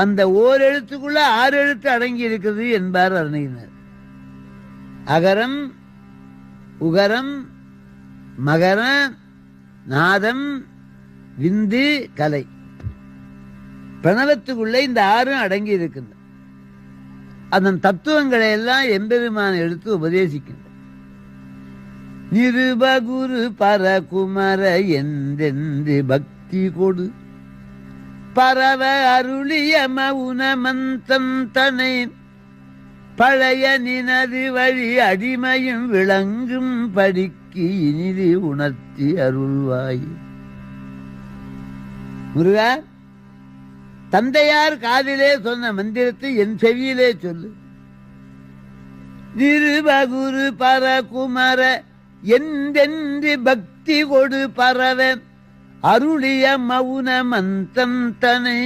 அந்த ஓர் எழுத்துக்குள்ள ஆறு எழுத்து அடங்கி இருக்குது என்பார் அருணையினர் அகரம் உகரம் மகர நாதம் விந்து கலை. பிரணவத்துக்குள்ளே இந்த ஆறும் அடங்கி இருக்கின்றன. அதன் தத்துவங்களை எல்லாம் எம்பெருமான் எடுத்து உபதேசிக்கின்ற நிருபகுரு பரகுமர எந்தெந்து பக்தி கொடு. பரவ அருளிய மவுன தனை பழைய நினது வழி அடிமையும் விளங்கும் படிக்கு இனிது உணர்த்தி அருள்வாய். முருகா தந்தையார் காதிலே சொன்ன மந்திரத்தை என் செவியிலே சொல்லு. நிருபகுரு பரகுமர என்றென்று பக்தி கொடு பரவ அருளிய மௌன மந்தம் தனை